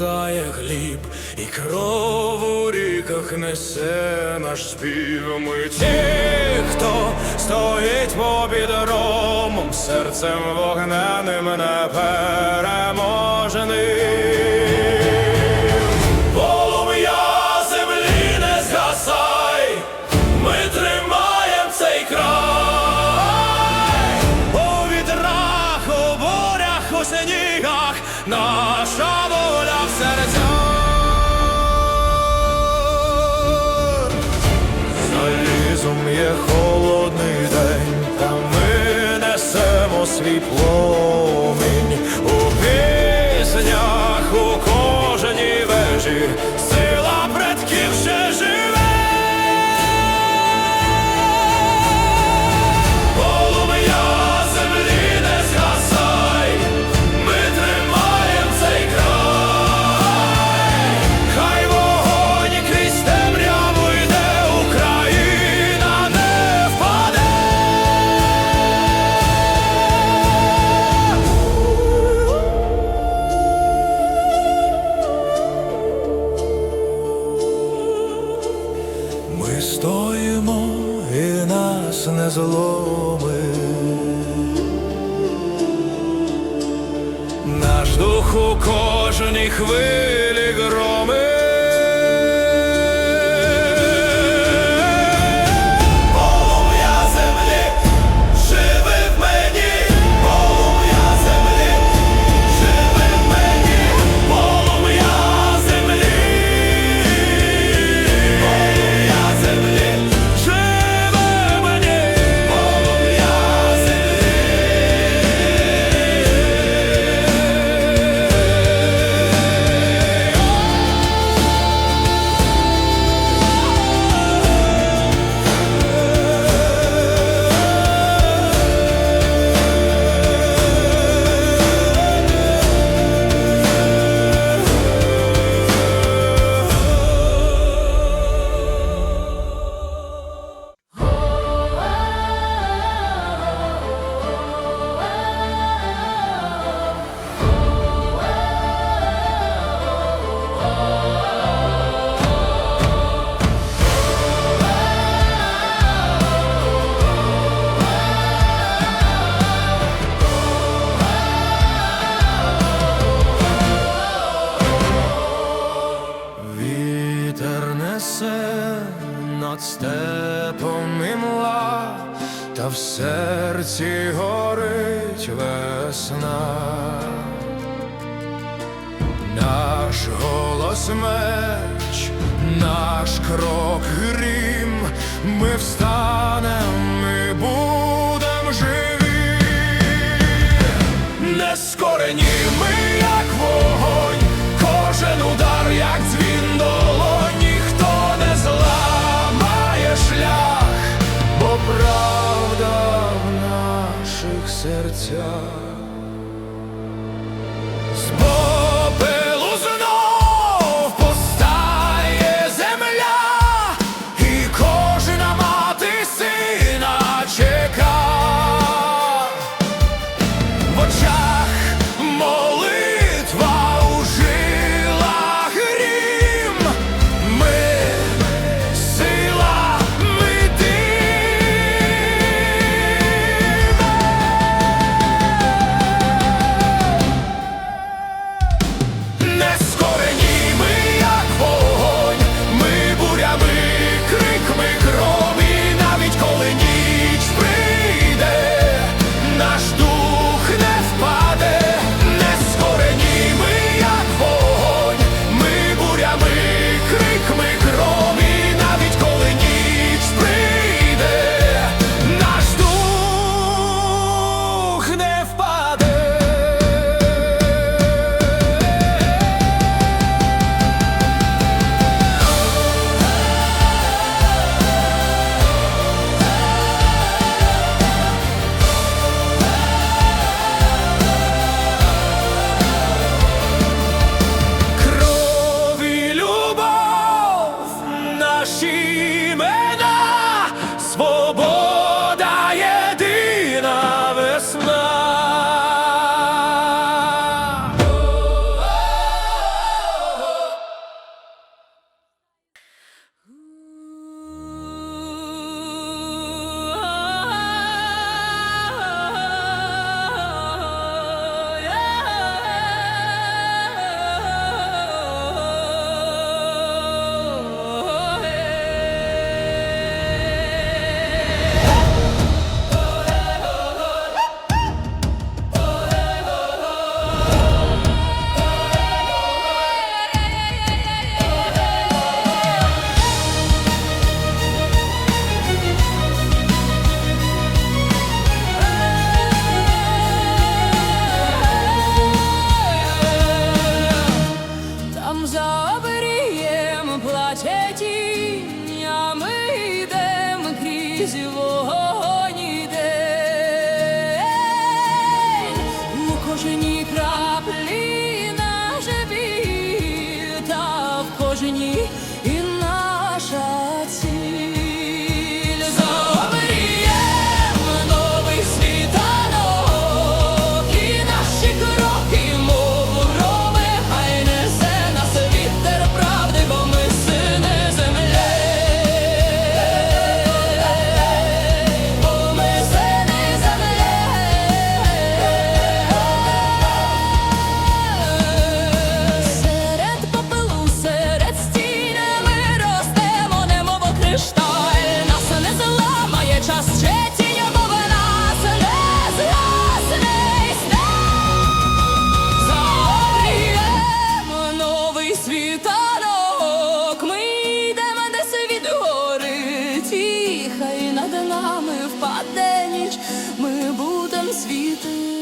зростає хліб, і кров у ріках несе наш спів. Ми ті, хто стоїть побід ромом, серцем вогненим непереможений. Whoa. над степом імла, та в серці горить весна, наш голос меч, наш крок грім, ми встанемо. мені. над нами впаде ніч, ми будем світи.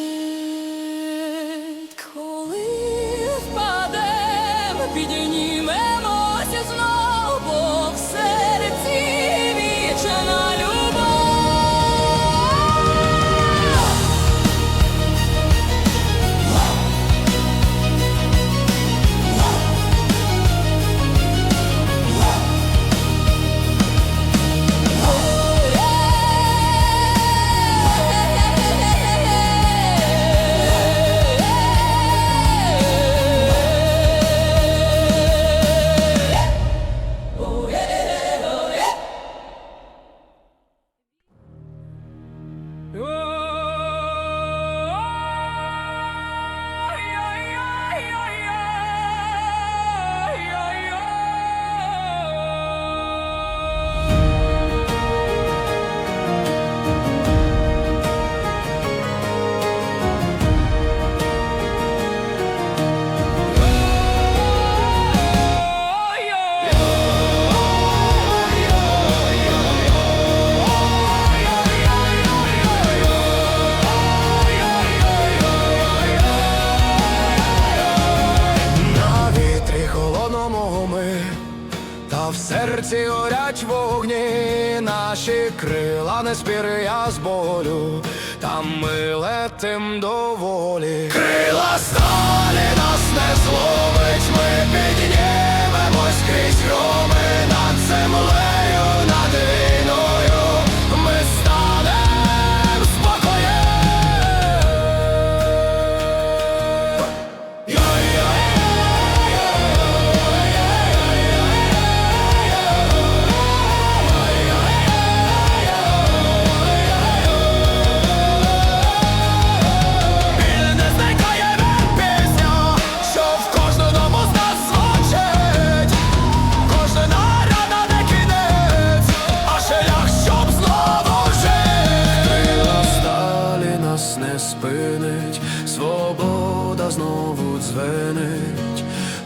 серці горять вогні, наші крила не спіри я з болю, там ми летим доволі. Крила сталі нас не зловить, ми піднімемось крізь громи.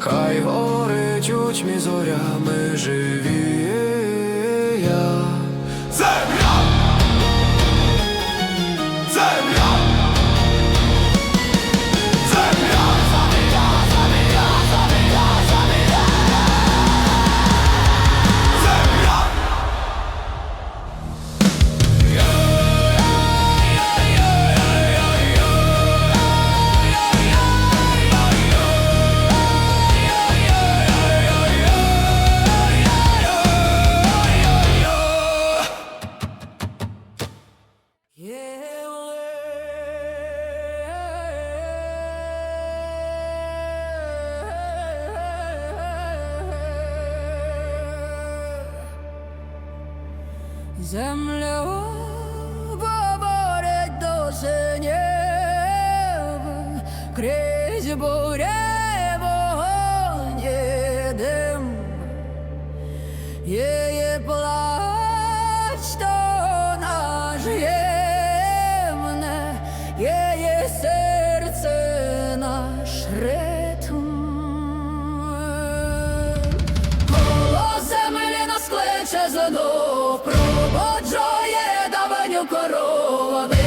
хай горить учні зорями живі. Земля говорить до синів, крізь буря вогонь і дим. Yeah. ще знову прободжує давню корови.